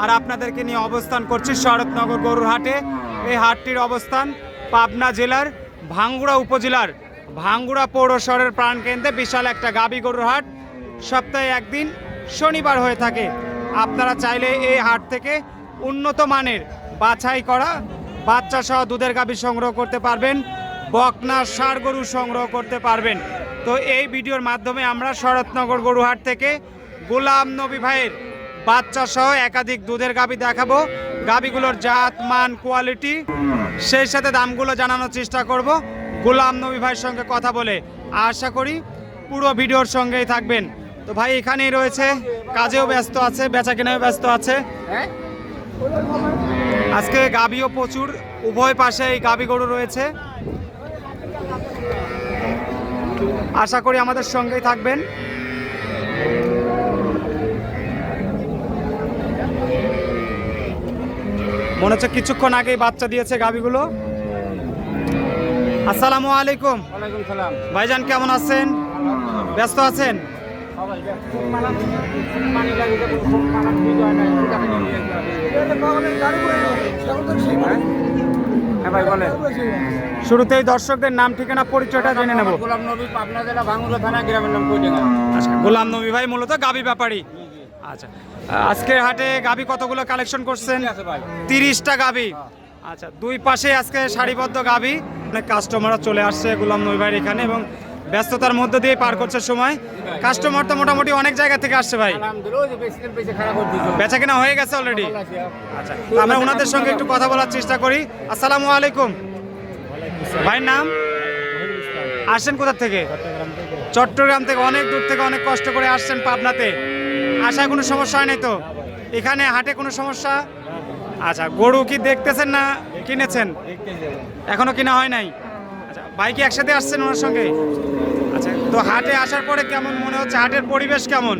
আর আপনাদেরকে নিয়ে অবস্থান করছি শরৎনগর গরুর হাটে এই হাটটির অবস্থান পাবনা জেলার ভাঙ্গুড়া উপজেলার ভাঙ্গুড়া পৌরশহরের প্রাণকেন্দ্রে বিশাল একটা গাবি গরুর হাট সপ্তাহে একদিন শনিবার হয়ে থাকে। আপনারা চাইলে এই হাট থেকে উন্নত মানের বাছাই করা বাচ্চা সহ দুধের গাবি সংগ্রহ করতে পারবেন, বকনা ষাড় গরু সংগ্রহ করতে পারবেন। তো এই ভিডিওর মাধ্যমে আমরা শরৎনগর গরুহাট থেকে গোলাম নবী ভাইয়ের বাচ্চা সহ একাধিক দুধের গাবি দেখাবো। গাবিগুলোর জাত, মান কোয়ালিটি সেই সাথে দামগুলো জানানোর চেষ্টা করব। গোলাম নবী ভাইয়ের সঙ্গে কথা বলে আশা করি পুরো ভিডিওর সঙ্গেই থাকবেন। তো ভাই, এখানেই রয়েছে, কাজেও ব্যস্ত আছে বেচা কেনাও ব্যস্ত আছে। আজকে গাবিও প্রচুর, উভয় পাশে এই গাবি গরু রয়েছে। আশা করি আমাদের সঙ্গেই থাকবেন। মনে হচ্ছে কিছুক্ষণ আগেই বাচ্চা দিয়েছে গাবিগুলো। আসসালামু আলাইকুম। ভাইজান কেমন আছেন? ব্যস্ত আছেন? শুরুতেই দর্শকদের নাম ঠিকানা পরিচয়টা জেনে নেব। গোলাম নবী পাবনা জেলা ভাঙ্গুরা থানা গ্রামের নাম আচ্ছা গোলাম নবী ভাই মূলত গাবি ব্যাপারী। আচ্ছা। আজকের হাটে গাবি কতগুলো কালেকশন করছেন? তিরিশটা গাবি? আচ্ছা দুই পাশে আজকে সারিবদ্ধ গাবি। অনেক কাস্টমাররা চলে আসছে গোলাম নবী ভাইয়ের এখানে এবং ব্যস্ততার মধ্যে দিয়ে পার করছে সময়। কাস্টমার তো মোটামুটি অনেক জায়গা থেকে আসছে ভাই। বেচা কিনা হয়ে গেছে অলরেডি আচ্ছা আমরা ওনাদের সঙ্গে একটু কথা বলার চেষ্টা করি। আসসালামু আলাইকুম। ভাইয়ের নাম? আসেন কোথা থেকে। চট্টগ্রাম থেকে। অনেক দূর থেকে অনেক কষ্ট করে আসছেন পাবনাতে। আসায় কোনো সমস্যা হয় নাই তো? এখানে হাটে কোনো সমস্যা? আচ্ছা গরু কি দেখতেছেন না কিনেছেন? এখনও কিনা হয় নাই? আচ্ছা ভাই কি একসাথে আসছেন ওনার সঙ্গে? আচ্ছা তো হাটে আসার পরে কেমন মনে হচ্ছে? হাটের পরিবেশ কেমন?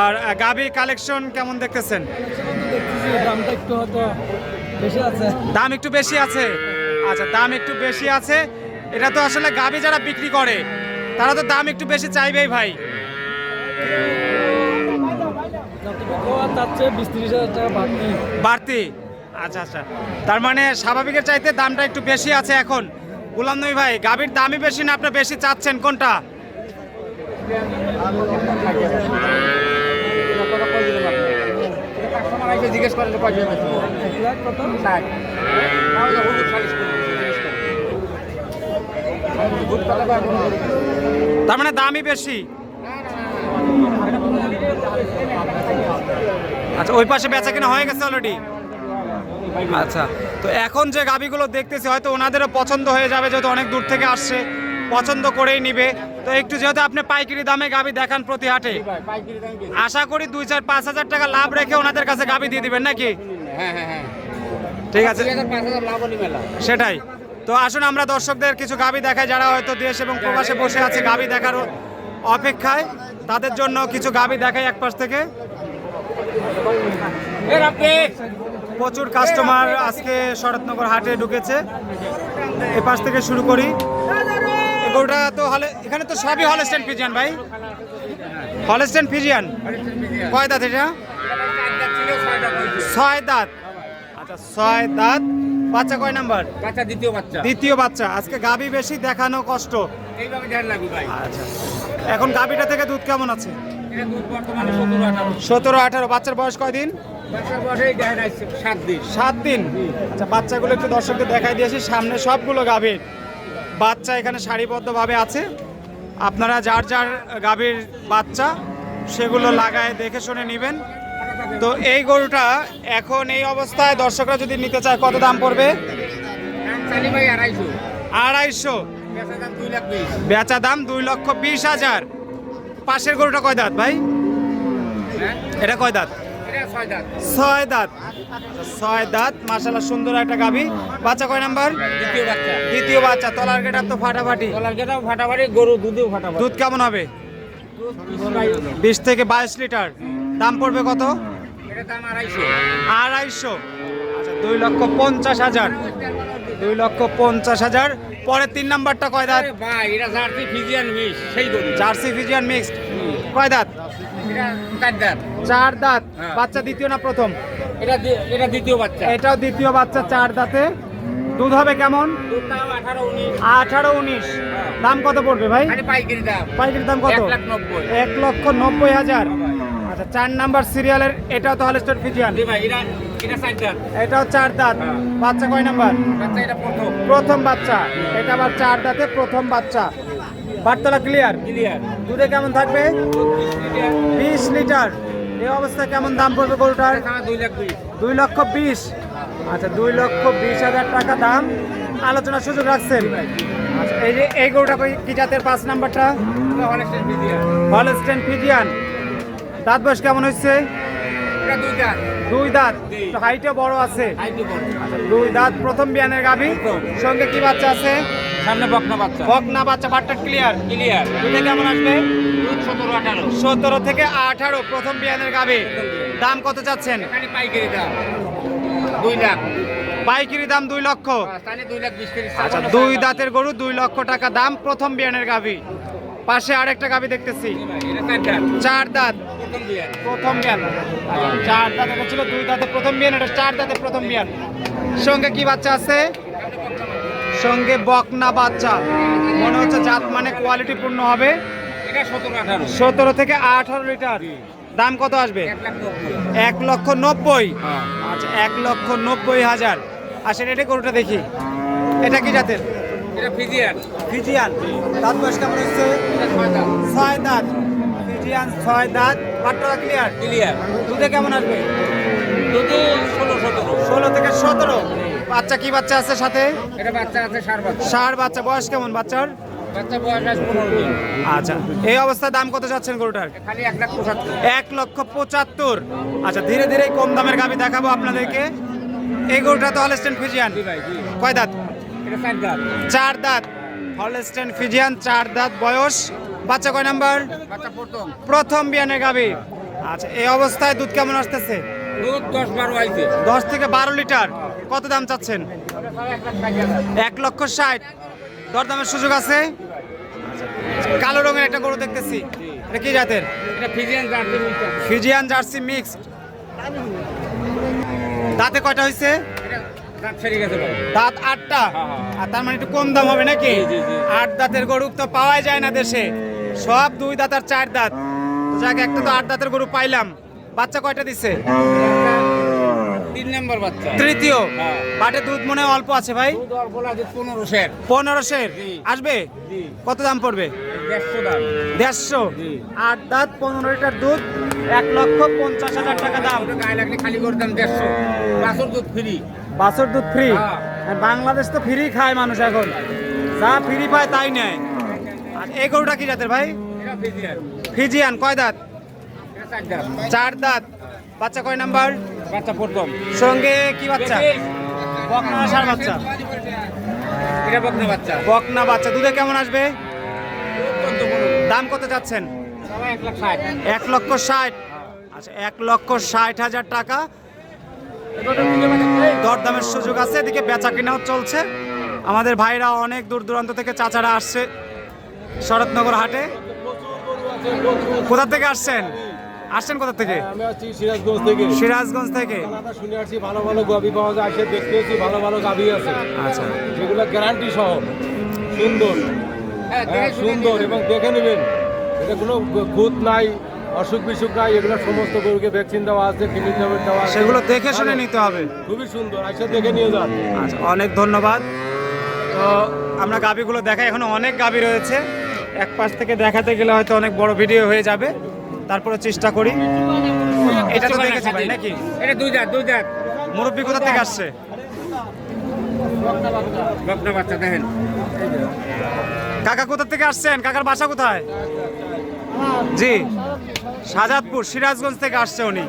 আর গাভী কালেকশন কেমন দেখতেছেন? দাম একটু বেশি আছে। আচ্ছা দাম একটু বেশি আছে। এটা তো আসলে গাভী যারা বিক্রি করে, তারা তো দাম একটু বেশি চাইবেই ভাই। তার চেয়ে বিশ তিরিশ হাজার টাকা বাড়তি। বাড়তি? আচ্ছা আচ্ছা। তার মানে স্বাভাবিকের চাইতে দামটা একটু বেশি আছে এখন। গুলাম নবী ভাই গাভীর দামই বেশি না আপনি বেশি চাচ্ছেন কোনটা? জিজ্ঞেস করেন? তার মানে দামই বেশি? আচ্ছা ওই পাশে বেচা কিনা হয়ে গেছে অলরেডি আচ্ছা তো এখন যে গাবিগুলো দেখতেছি হয়তো ওনাদেরও পছন্দ হয়ে যাবে যেহেতু অনেক দূর থেকে আসছে পছন্দ করেই নিবে। তো একটু যেহেতু আপনি পাইকারি দামে গাবি দেখান প্রতি হাটে। আশা করি দুই চার পাঁচ হাজার টাকা লাভ রেখে ওনাদের কাছে গাবি দিয়ে দিবেন নাকি? হ্যাঁ হ্যাঁ হ্যাঁ। ঠিক আছে। সেটাই। তো আসুন আমরা দর্শকদের কিছু গাবি দেখাই যারা হয়তো দেশ এবং প্রবাসে বসে আছে গাবি দেখার অপেক্ষায় তাদের জন্য কিছু গাবি দেখাই এক পাশ থেকে। প্রচুর কাস্টমার আজকে শরৎনগর হাটে ঢুকেছে। এ পাশ থেকে শুরু করি। এগুলোটা তো হলে এখানে তো সবই হলস্টেন ফিজিয়ান ভাই। হলস্টেন ফিজিয়ান কয় দাঁত এটা? ছয় দাঁত। আচ্ছা ছয় দাঁত। বাচ্চা কয় নাম্বার? বাচ্চা দ্বিতীয় বাচ্চা। দ্বিতীয় বাচ্চা। আজকে গাবি বেশি দেখানো কষ্ট। এইভাবে আচ্ছা। এখন গাবিটা থেকে দুধ কেমন আছে? সতেরো আঠারো। বাচ্চার বয়স কয়দিন? সাত দিন সাত দিন। আচ্ছা বাচ্চাগুলো একটু দর্শকদের দেখাই দিয়েছি। সামনে সবগুলো গাভীর। বাচ্চা এখানে সারিবদ্ধভাবে আছে। আপনারা যার যার গাভীর বাচ্চা সেগুলো লাগায় দেখে শুনে নেবেন। তো এই গরুটা এখন এই অবস্থায় দর্শকরা যদি নিতে চায় কত দাম পড়বে? আড়াইশো। আড়াইশো। বেচা দাম দুই লক্ষ বিশ হাজার। পাশের গরুটা কয় দাঁত ভাই? এটা কয় দাঁত? ছয় দাঁত। ছয় দাঁত দাঁত সুন্দর একটা গাভী। বাচ্চা কয় নাম্বার? দ্বিতীয় বাচ্চা। দ্বিতীয় বাচ্চা। তলার গেটার তো ফাটাফাটি। তলার গেটাও ফাটাফাটি গরু দুধেও ফাটাফাটি। দুধ কেমন হবে? বিশ থেকে বাইশ লিটার। দাম পড়বে কত? আড়াইশো। আচ্ছা দুই লক্ষ পঞ্চাশ হাজার। দুই লক্ষ পঞ্চাশ হাজার। পরে তিন নাম্বারটা কয় দাঁত? ভাই এটা জার্সি ফিজিয়ান মিস সেই গরু। Jersey Friesian mixed. কয় দাঁত? চার দাঁত। চার দাঁত। হ্যাঁ। বাচ্চা দ্বিতীয় না প্রথম? এটা এটা দ্বিতীয় বাচ্চা। এটাও দ্বিতীয় বাচ্চা চার দাঁতে। দুধ হবে কেমন? দাম আঠারো উনিশ। দাম কত পড়বে ভাই? পাইকারি দাম। পাইকারি দাম কত? এক লক্ষ নব্বই হাজার। আচ্ছা চার নাম্বার সিরিয়ালের এটাও তো হলস্টার ফিজিয়ান জি ভাই এটা এটা চার দাঁত এটাও চার দাঁত। হ্যাঁ। বাচ্চা কয় নাম্বার? বাচ্চা এটা প্রথম। প্রথম বাচ্চা। এটা আবার চার দাঁতে প্রথম বাচ্চা। বার্তলা ক্লিয়ার ক্লিয়ার দুধে কেমন থাকবে? বিশ লিটার। এই অবস্থায় কেমন দাম পড়বে গরুটার? দুই লক্ষ বিশ। আচ্ছা দুই লক্ষ বিশ হাজার টাকা দাম। আলোচনার সুযোগ রাখছেন। আচ্ছা এই যে এই গরুটা কি জাতের? পাঁচ নাম্বারটা? হলস্টেন ফিজিয়ান দাঁত বয়স কেমন হচ্ছে দুই দাঁত। দুই দাঁত। জি। হাইটও বড় আছে। হাইটে আচ্ছা দুই দাঁত প্রথম বিয়ানের প্রথম। সঙ্গে কি বাচ্চা আছে? সামনে বকনা বাচ্চা। বকনা বাচ্চা বাটটা ক্লিয়ার ক্লিয়ার দুধে কেমন আসবে? সতেরো আঠারো। সতেরো থেকে আঠারো প্রথম বিয়ানের গাভী। দাম কত চাচ্ছেন? পাইকারি দাম। দুই লাখ। পাইকারি দাম দুই লক্ষ। দুই লাখ আচ্ছা দুই দাঁতের গরু দুই লক্ষ টাকা দাম প্রথম বিয়ানের গাভী। পাশে আরেকটা গাভী দেখতেছি। চার দাঁত। প্রথম বিয়ান আচ্ছা, চার দাঁত এটা ছিল দুই দাঁতে প্রথম বিয়ান এটা চার দাঁতে প্রথম বিয়ান সঙ্গে কি বাচ্চা আছে? সঙ্গে বকনা বাচ্চা। মনে হচ্ছে জাত মানে কোয়ালিটি পূর্ণ হবে। সতেরো থেকে আঠারো লিটার। দাম কত আসবে? এক লক্ষ নব্বই। হ্যাঁ। আচ্ছা এক লক্ষ নব্বই হাজার। আসেন এটা গরুটা দেখি। এটা কি জাতের? এটা ফিজিয়ান। ফিজিয়ান। দাঁত বয়স কেমন হচ্ছে? ছয় দাঁত। ফিজিয়ান ছয় দাঁত। বাট্টা ক্লিয়ার ক্লিয়ার দুধে কেমন আসবে? যদি ষোলো সতেরো। ষোলো থেকে সতেরো। বাচ্চা কি বাচ্চা আছে সাথে? এটা বাচ্চা আছে সার বাচ্চা। ষাট বাচ্চা। বয়স কেমন বাচ্চার? আচ্ছা এই অবস্থায় দাম কত যাচ্ছেন গরুটার? খালি এক লক্ষ পঁচাত্তর। আচ্ছা ধীরে ধীরে কম দামের গাবি দেখাবো আপনাদেরকে। এই গরুটা তো হলস্টেন ফিজিয়ান কয় দাঁত? চার দাঁত। হলস্টেন ফিজিয়ান চার দাঁত বয়স। বাচ্চা কয় নাম্বার? প্রথম বিয়ানের গাবি আচ্ছা এই অবস্থায় দুধ কেমন আসতেছে? দুধ দশ বারো আইছে। দশ থেকে বারো লিটার। কত দাম চাচ্ছেন? এক লক্ষ ষাট। দরদামের সুযোগ আছে? কালো রঙের একটা গরু দেখতেছি। এটা কি জাতের? এটা ফিজিয়ান জার্সি মিটার ফিজিয়ান জার্সি মিক্সড। দাঁতে কয়টা হয়েছে দাঁত আটটা? হ্যাঁ, হ্যাঁ। আর তার মানে একটু কম দাম হবে নাকি। আট দাঁতের গরু তো পাওয়াই যায় না দেশে। সব দুই দাঁত আর চার দাঁত। যাক একটা তো আট দাঁতের গরু পাইলাম। বাচ্চা কয়টা দিচ্ছে তিন নম্বর বাচ্চা। তৃতীয়। হ্যাঁ। বাটে দুধ মনে অল্প আছে ভাই? পনেরো শের আসবে? কত দাম পড়বে? দেড়শো। আট দাঁত পনেরো লিটার দুধ এক লক্ষ পঞ্চাশ হাজার টাকা দাম। গায়ে লাগলে খালি করে দাম দেড়শো। বাছুর দুধ ফ্রি। বাছর দুধ ফ্রি? হ্যাঁ। বাংলাদেশ তো ফ্রি খায় মানুষ এখন। যা ফ্রি পায় তাই নেয়। এই গরুটা কি জাতের ভাই? ফিজিয়ান। কয় দাঁত? চার দাঁত। বাচ্চা কয় নাম্বার? বাচ্চা প্রথম। সঙ্গে কি বাচ্চা? বকনা না বাচ্চা? এটা বকনা বাচ্চা। বকনা বাচ্চা। দুধে কেমন আসবে? দাম কত চাচ্ছেন? এক লক্ষ ষাট। আচ্ছা এক লক্ষ ষাট হাজার টাকা। দরদামের সুযোগ আছে। এদিকে বেচা কেনাও চলছে। আমাদের ভাইরা অনেক দূর দূরান্ত থেকে চাচারা আসছে। শরৎনগর হাটে। কোথা থেকে আসছেন? আসছেন কোথা থেকে? আমি আছি সিরাজগঞ্জ থেকে। সিরাজগঞ্জ থেকে। দাদা শুনে আসছি ভালো ভালো গাবি পাওয়া যায় আসে দেখতে এসেছি ভালো ভালো গাবি আছে। আচ্ছা। যেগুলো গ্যারান্টি সহ। সুন্দর। হ্যাঁ হ্যাঁ সুন্দর এবং দেখে নেবেন। এটা কোনো খুঁত নাই অসুখ বিসুখ নাই এগুলো সমস্ত গরুকে ভ্যাকসিন দেওয়া আছে ফিলিং দেওয়া আছে। সেগুলো দেখে শুনে নিতে হবে। খুবই সুন্দর আসে দেখে নিয়ে যান। আচ্ছা অনেক ধন্যবাদ। তো আমরা গাবিগুলো দেখাই এখনও অনেক গাবি রয়েছে। এক পাশ থেকে দেখাতে গেলে হয়তো অনেক বড় ভিডিও হয়ে যাবে। তারপরে চেষ্টা করি। এটা তো দেখেছি ভাই নাকি? এটা দুই দাঁত দুই দাঁত। মুরব্বী কোথা থেকে আসছে? বাচ্চা দেখেন। কাকা কোথা থেকে আসছেন? কাকার বাসা কোথায়? জি শাহজাদপুর সিরাজগঞ্জ থেকে আসছে উনি।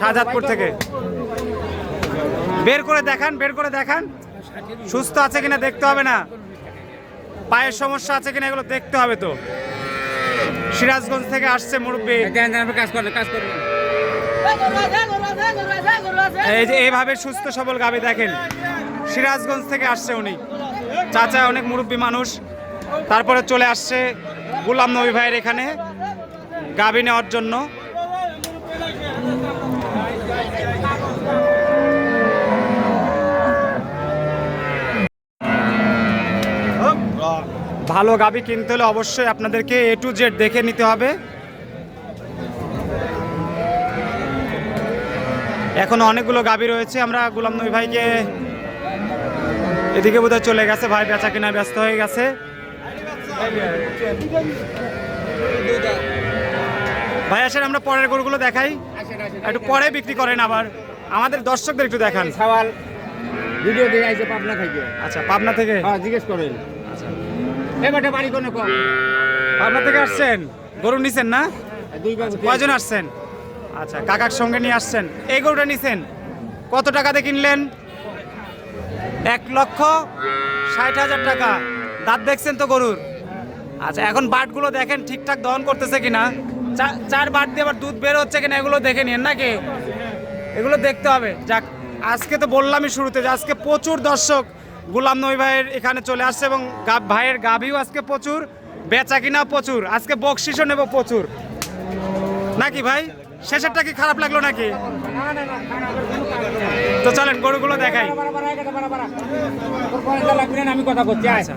শাহজাদপুর থেকে। বের করে দেখান বের করে দেখান। সুস্থ আছে কিনা দেখতে হবে না। পায়ের সমস্যা আছে কিনা এগুলো দেখতে হবে তো। সিরাজগঞ্জ থেকে আসছে মুরব্বী। কাজ করবে কাজ করবে এই যে এইভাবে সুস্থ সবল গাবি দেখেন। সিরাজগঞ্জ থেকে আসছে উনি। চাচা অনেক মুরব্বী মানুষ। তারপরে চলে আসছে গুলাম নবী ভাইয়ের এখানে গাবি নেওয়ার জন্য। ভালো গাবি কিনতে হলে অবশ্যই আপনাদেরকে এ টু জেড দেখে নিতে হবে। এখন অনেকগুলো গাবি রয়েছে আমরা গুলাম নবী ভাইকে এদিকে বোধহয় চলে গেছে ভাই বেচা কেনা ব্যস্ত হয়ে গেছে। ভাই আসেন আমরা পরের গরুগুলো দেখাই। একটু পরে বিক্রি করেন আবার। আমাদের দর্শকদের একটু দেখান। সওয়াল ভিডিও দিয়ে আইছে পাবনা থেকে। আচ্ছা পাবনা থেকে? হ্যাঁ জিজ্ঞেস করেন। এবারে বাড়ি কোনে কম পাবনা থেকে আসছেন? গরু নিছেন না? দুই কয়জন আসছেন? আচ্ছা কাকার সঙ্গে নিয়ে আসছেন। এই গরুটা নিছেন? কত টাকাতে কিনলেন? এক লক্ষ ষাট হাজার টাকা। দাঁত দেখছেন তো গরুর? আচ্ছা এখন বাটগুলো দেখেন ঠিকঠাক দহন করতেছে কিনা? চার বাট দিয়ে আবার দুধ বের হচ্ছে কিনা এগুলো দেখে নিন নাকি? এগুলো দেখতে হবে। যাক আজকে তো বললামই শুরুতে যে আজকে প্রচুর দর্শক গুলাম নবী ভাইয়ের এখানে চলে আসছে এবং ভাইয়ের গাভিও আজকে প্রচুর বেচা কিনা প্রচুর আজকে বকশিসও নেব প্রচুর। নাকি ভাই? শেষেরটা কি খারাপ লাগল নাকি? তো চলেন গরুগুলো দেখাই। আমি কথা আয়। আচ্ছা।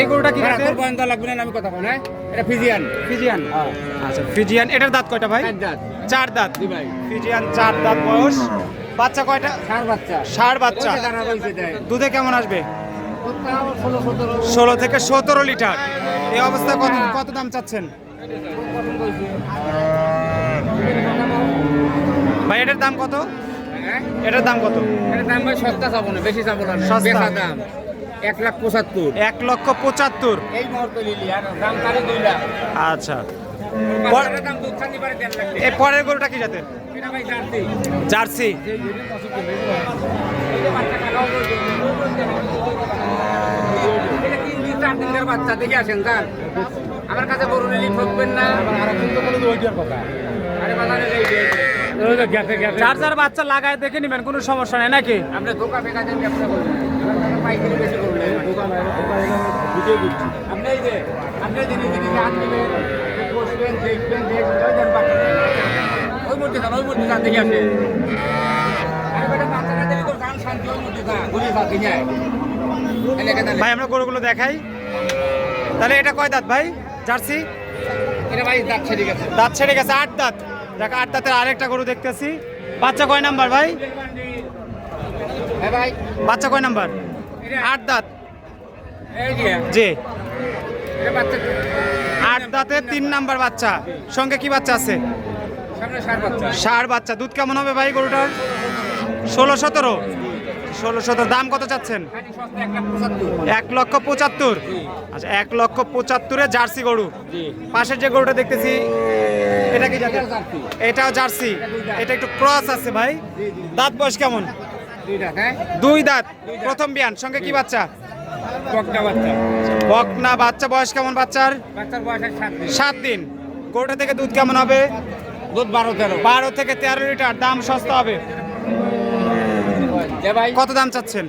এই গরুটা কি? লাগবে না আমি কথা বল এটা ফিজিয়ান। ফিজিয়ান আচ্ছা ফিজিয়ান। এটার দাঁত কয়টা ভাই? সাইড দাঁত। চার দাঁত। ফিজিয়ান চার দাঁত বয়স। বাচ্চা কয়টা? ষাট বাচ্চা। ষাট বাচ্চা। দুধে কেমন আসবে? ষোলো থেকে সতেরো লিটার। এই অবস্থা কত কত দাম চাচ্ছেন? ভাই এটার দাম কত? হ্যাঁ? এটার দাম কত? এটার দাম ভাই সস্তা চাবো না বেশি চাবো না সস্তা। দাম। এক লাখ পঁচাত্তর। এক লক্ষ পঁচাত্তর। এই মুহূর্তে লিলি আর দাম তাহলে দুই লাখ। আচ্ছা। টাকা। পরের গরুটা কি জাতের এটা ভাই জানছি জার্সি চার দিনের বাচ্চা দেখে আসেন স্যার আমার কাছে গরু নিলি ঠকবেন না যার বাচ্চা লাগায় দেখে নেবেন কোনো সমস্যা নেই নাকি আপনি দোকা ফেকা দেন ব্যবসা করবেন পাইকারি বেশি করবেন আপনি যে আপনি হাত ওই মূর্তি যান ওই মূর্তি যান দেখে ভাই আমরা গরুগুলো দেখাই। তাহলে এটা কয় দাঁত ভাই? জার্সি? এটা ভাই দাঁত ছেড়ে গেছে। দাঁত ছেড়ে গেছে আট দাঁত। দেখ আট দাঁতের আরেকটা গরু দেখতেছি। বাচ্চা কয় নাম্বার ভাই? হ্যাঁ ভাই। বাচ্চা কয় নাম্বার? আট দাঁত। জি। বাচ্চা। আট দাঁতে তিন নাম্বার বাচ্চা। সঙ্গে কি বাচ্চা আছে? ষাট বাচ্চা। দুধ কেমন হবে ভাই গরুটার? ষোলো সতেরো? ষোলো সতেরো। দাম কত চাচ্ছেন? এক লক্ষ পঁচাত্তর। আচ্ছা এক লক্ষ পঁচাত্তরে জার্সি গরু। পাশের যে গরুটা দেখতেছি এটা কি এটাও জার্সি। এটা একটু ক্রস আছে ভাই। দাঁত বয়স কেমন? হ্যাঁ? দুই দাঁত। প্রথম বিয়ান। সঙ্গে কি বাচ্চা? বকনা বাচ্চা। বয়স কেমন বাচ্চার? সাত দিন। গরুটা থেকে দুধ কেমন হবে? দুধ বারো তেরো। বারো থেকে তেরো লিটার দাম সস্তা হবে? কত দাম চাচ্ছেন?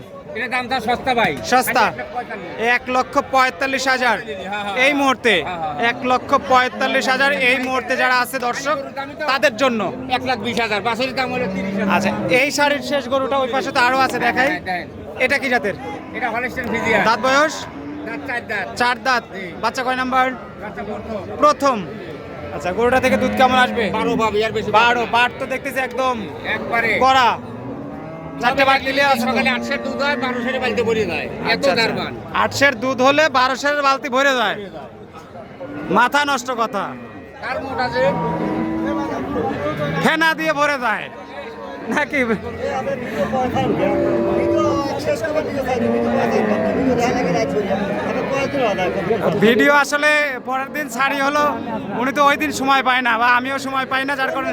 সস্তা এক লাখ পঁয়তাল্লিশ। এক লক্ষ পঁয়তাল্লিশ হাজার। এই মুহূর্তে এক লক্ষ পঁয়তাল্লিশ হাজার এই মুহূর্তে যারা আছে দর্শক তাদের জন্য। এক লাখ বিশ হাজার। বাসের দাম হলো আচ্ছা এই শাড়ির শেষ গরুটা ওই পাশে তো আরও আছে দেখাই। হ্যাঁ, এটা কি জাতের? এটা দাঁত বয়স? চার দাঁত। বাচ্চা কয় নাম্বার? প্রথম। আচ্ছা গরুটা থেকে দুধ কেমন আসবে? বারো আর বেশি বারো বাট তো দেখতেছি একদম একবারে। কড়া চারটে বাট দিলে সকালে আটশের দুধ হয় বারোশের বাড়িতে ভরে যায়। এত আচ্ছা, আচ্ছা। দারবান। আটশের দুধ হলে বারোশের বালতি ভরে যায়। মাথা নষ্ট কথা। তার মোটা যে ফেনা দিয়ে ভরে যায়। নাকি? ভিডিও আসলে পরের দিন ছাড়ি হলো উনি তো ওই দিন সময় পায় না বা আমিও সময় পাই না যার কারণে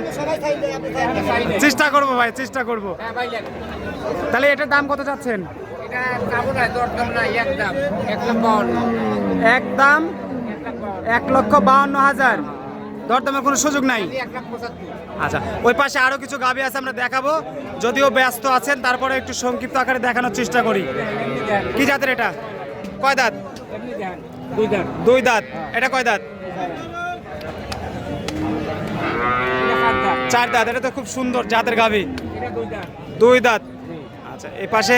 চেষ্টা করব ভাই চেষ্টা করব। তাহলে এটার দাম কত চাচ্ছেন এটা যাব না দরদাম না একদম এক দাম এক লক্ষ বাউন্ন হাজার। দরদামের কোনো সুযোগ নাই। আচ্ছা ওই পাশে আরও কিছু গাবি আছে আমরা দেখাবো। যদিও ব্যস্ত আছেন তারপরে একটু সংক্ষিপ্ত আকারে দেখানোর চেষ্টা করি। কি জাতের এটা? কয় দাঁত? দুই দাঁত। এটা কয় দাঁত? চার দাঁত। এটা তো খুব সুন্দর জাতের গাবি দুই দাঁত। আচ্ছা এই পাশে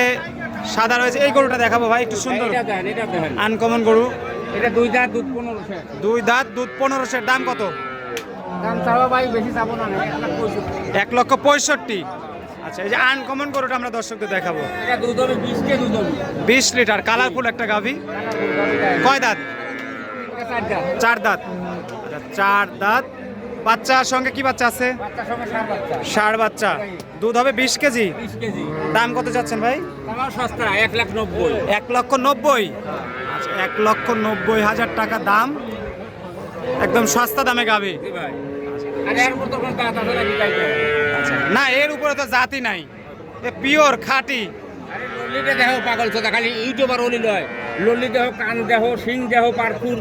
সাদা রয়েছে। এই গরুটা দেখাবো ভাই একটু সুন্দর। আনকমন গরু। এটা দুই দাঁত দুধ পনেরোশো। দুই দাঁত দুধ পনেরোশের দাম কত? এক লক্ষ পঁয়ষট্টি। আচ্ছা এই যে আনকমন গরুটা আমরা দর্শকদের দেখাবো। দুধ হবে বিশ লিটার কালারফুল একটা গাভি। কয় দাঁত? চার দাঁত। চার দাঁত। আচ্ছা বাচ্চার সঙ্গে কি বাচ্চা আছে? সার বাচ্চা। দুধ হবে বিশ কেজি? দাম কত যাচ্ছেন ভাই? সস্তা এক লাখ নব্বই। এক লক্ষ নব্বই। আচ্ছা এক লক্ষ নব্বই হাজার টাকা দাম। একদম সস্তা দামে গাবে ভাই। না এর উপরে তো জাতি নাই। পিওর খাঁটি। লল্লিতে দেহ পাগল চোদা খালি ইউটিউবার লল্লি দেহ কান দেহ সিং দেহ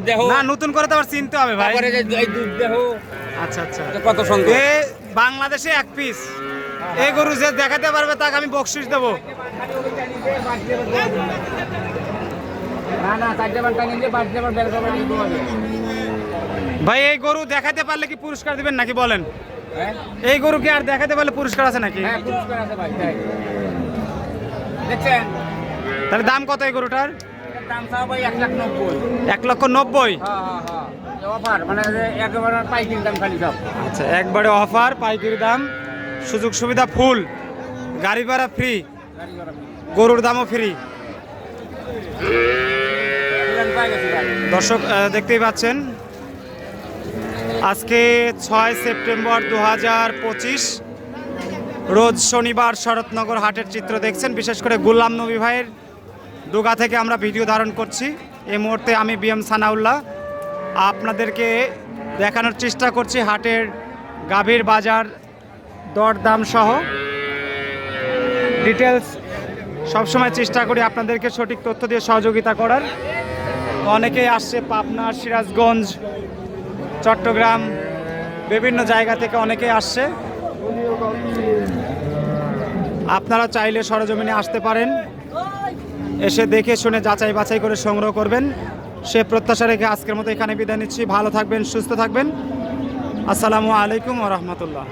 দেহ। না নতুন করে তো আবার চিনতে হবে ভাই। তারপরে যে এই দুধ দেহ। আচ্ছা আচ্ছা। কত সুন্দর এ বাংলাদেশে এক পিস এই গরু যে দেখাতে পারবে তাকে আমি বকশিস দেবো। না না চারটে বের যাবে। ভাই এই গরু দেখাতে পারলে কি পুরস্কার দিবেন নাকি বলেন? হ্যাঁ? এই গরু কি আর দেখাতে পারলে পুরস্কার আছে নাকি? হ্যাঁ দেখছেন? তাহলে দাম কত এই গরুটার? এক লক্ষ নব্বই? হ্যাঁ হ্যাঁ হ্যাঁ। অফার মানে আচ্ছা একবারে অফার পাইকারি দাম সুযোগ সুবিধা ফুল গাড়ি ভাড়া ফ্রি গরুর দামও ফ্রি দর্শক দেখতেই পাচ্ছেন আজকে ছয় সেপ্টেম্বর দু হাজার পঁচিশ, রোজ শনিবার শরৎনগর হাটের চিত্র দেখছেন। বিশেষ করে গুলাম নবী ভাইয়ের দুগা থেকে আমরা ভিডিও ধারণ করছি। এই মুহূর্তে আমি বিএম সানাউল্লাহ। আপনাদেরকে দেখানোর চেষ্টা করছি হাটের গাভীর বাজার দরদাম সহ। ডিটেলস সবসময় চেষ্টা করি আপনাদেরকে সঠিক তথ্য দিয়ে সহযোগিতা করার। অনেকেই আসছে পাবনা, সিরাজগঞ্জ চট্টগ্রাম বিভিন্ন জায়গা থেকে অনেকে আসছে। আপনারা চাইলে সরজমিনে আসতে পারেন। এসে দেখে শুনে যাচাই বাছাই করে সংগ্রহ করবেন। সে প্রত্যাশা রেখে আজকের মতো এখানে বিদায় নিচ্ছি। ভালো থাকবেন, সুস্থ থাকবেন। আসসালামু আলাইকুম রহমতুল্লাহ।